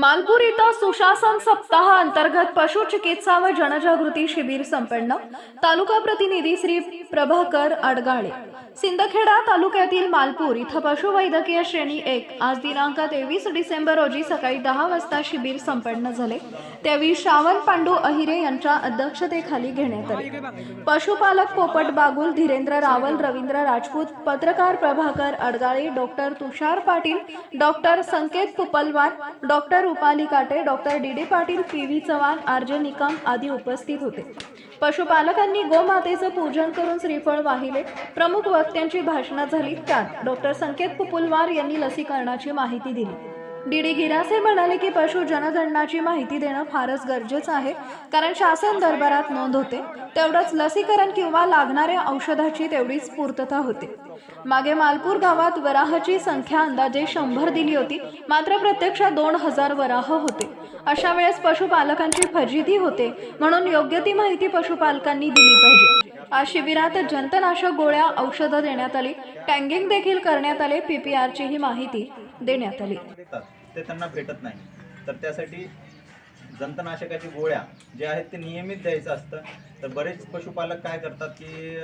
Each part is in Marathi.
मालपूर इथं सुशासन सप्ताह अंतर्गत पशु चिकित्सा व जनजागृती शिबिर संपन्न. तालुका प्रतिनिधी श्री प्रभाकर अडगाळे सिंदखेडा तालुक्यातील मालपूर इथं पशुवैद्यकीय श्रेणी एक आज दिनांक तेवीस डिसेंबर रोजी सकाळी दहा वाजता शिबिर संपन्न झाले. त्यावेळी श्रावण पांडू अहिरे यांच्या अध्यक्षतेखाली घेण्यात आले. पशुपालक पोपट बागुल धीरेंद्र रावल रवींद्र राजपूत पत्रकार Prabhakar Adgale doctor Tushar Patil doctor Sanket Pupalwar doctor Rupali Kate doctor D D Patil P V Chavan R J Nikam आदी उपस्थित होते. पशुपालकांनी गोमातेचं पूजन करून श्रीफळ वाहिले. प्रमुख वक्त्यांची भाषणं झाली त्यात. डॉक्टर संकेत पुपुलवार यांनी लसीकरणाची माहिती दिली. डी डी गिरासे म्हणाले की पशु जनगणनाची माहिती देणं फारच गरजेचं आहे. कारण शासन दरबारात नोंद होते. तेवढंच लसीकरण किंवा लागणाऱ्या औषधाची तेवढीच पूर्तता होते. मागे मालपूर गावात वराहची संख्या अंदाजे शंभर दिली होती. मात्र प्रत्यक्षात दोन हजार वराह होते. अशा वेळेस पशुपालकांची फजिती होते. म्हणून योग्य ती माहिती पशुपालकांनी दिली पाहिजे. आज शिबिरात जंतनाशक गोळ्या औषधं देण्यात आली. टँगिंग देखील करण्यात आले. पीपीआरची ही माहिती देण्यात आली. देतात ते त्यांना भेटत नाही. तर त्यासाठी जंतनाशकाची गोळ्या जे आहेत ते नियमित द्यायचं असतं. तर बरेच पशुपालक काय करतात की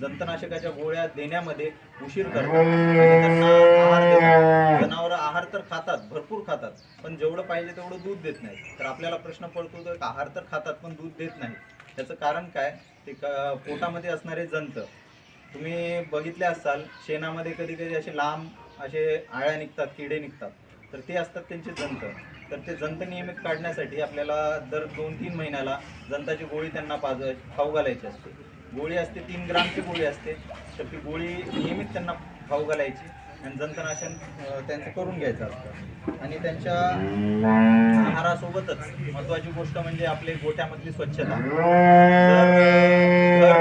जंतनाशकाच्या गोळ्या देण्यामध्ये उशीर करतात. म्हणजे जनावर आहार जनावरं आहार तर खातात भरपूर खातात पण जेवढं पाहिजे तेवढं दूध देत नाही तर आपल्याला प्रश्न पडतो तर आहार तर खातात पण दूध देत नाही त्याचं कारण काय? ते पोटामध्ये असणारे जंत. तुम्ही बघितले असाल शेणामध्ये कधी कधी असे लांब असे आळ्या निघतात किडे निघतात. तर ते असतात त्यांचे जंत. तर ते जंत नियमित काढण्यासाठी आपल्याला दर दोन तीन महिन्याला जंताची गोळी त्यांना पाज खाऊ घालायची असते. गोळी असते तीन ग्रामची गोळी असते. तर ती गोळी नियमित त्यांना खाऊ घालायची. आणि जंतनाशन त्यांचं करून घ्यायचं असतं. आणि त्यांच्या आहारासोबतच महत्त्वाची गोष्ट म्हणजे आपली गोठ्यामधली स्वच्छता.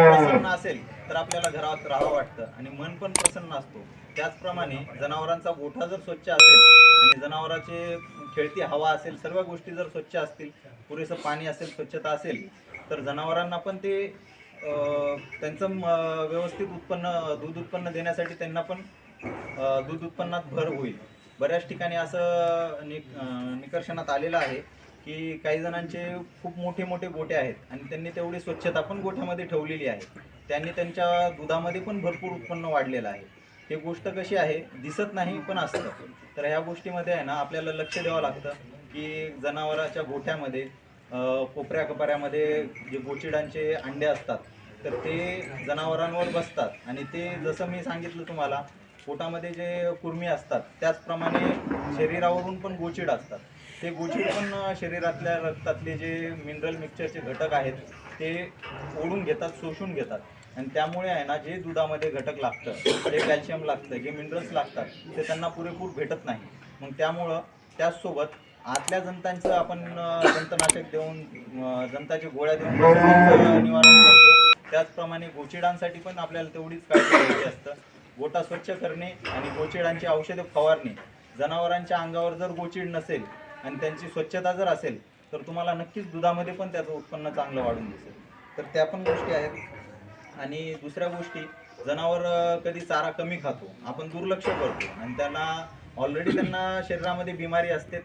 प्रसन्न असेल तर आपल्याला घरात राहावं वाटतं आणि मन पण प्रसन्न असतो. त्याचप्रमाणे जनावरांचा गोठा जर स्वच्छ असेल आणि जनावराचे खेळती हवा असेल सर्व गोष्टी जर स्वच्छ असतील पुरेसं पाणी असेल स्वच्छता असेल तर जनावरांना पण ते त्यांचं व्यवस्थित उत्पन्न दूध उत्पन्न देण्यासाठी त्यांना पण दूध उत्पन्नात भर होईल. बऱ्याच ठिकाणी असं नि निकर्षणात आलेलं आहे की काही जणांचे खूप मोठे मोठे गोटे आहेत आणि त्यांनी तेवढी स्वच्छता पण गोठ्यामध्ये ठेवलेली आहे. त्यांनी त्यांच्या दुधामध्ये पण भरपूर उत्पन्न वाढलेलं आहे. हे गोष्ट कशी आहे दिसत नाही पण असतं. तर ह्या गोष्टीमध्ये आहे ना आपल्याला लक्ष द्यावं लागतं की जनावराच्या गोठ्यामध्ये कोपऱ्या कपाऱ्यामध्ये जे गोचिडांचे अंडे असतात तर ते जनावरांवर बसतात. आणि ते जसं मी सांगितलं तुम्हाला पोटामध्ये जे कुर्मी असतात त्याचप्रमाणे शरीरावरून पण गोचिड असतात. ते गोचिड पण शरीरातल्या रक्तातले जे मिनरल मिक्सचरचे घटक आहेत ते ओढून घेतात शोषून घेतात. आणि त्यामुळे आहे ना जे दुधामध्ये घटक लागतं जे कॅल्शियम लागतं जे मिनरल्स लागतात ते त्यांना पुरेपूर भेटत नाही. मग त्यामुळं त्याचसोबत आतल्या जंतांचं आपण जंतनाशक देऊन अं, गोळ्या देऊन निवारण करतो. त्याचप्रमाणे गोचिडांसाठी पण आपल्याला तेवढीच काळजी घ्यायची असतं. गोटा स्वच्छ करणे आणि गोचिडांची औषधे फवारणे. जनावरांच्या अंगावर जर गोचीड नसेल आणि त्यांची स्वच्छता जर असेल तर तुम्हाला नक्कीच दुधामध्ये पण त्याचं उत्पन्न चांगलं वाढून दिसेल. तर त्या पण गोष्टी आहेत. आणि दुसऱ्या गोष्टी जनावर कधी चारा कमी खातो. आपण दुर्लक्ष करतो. आणि त्यांना ऑलरेडी त्यांना शरीरामध्ये बिमारी असते.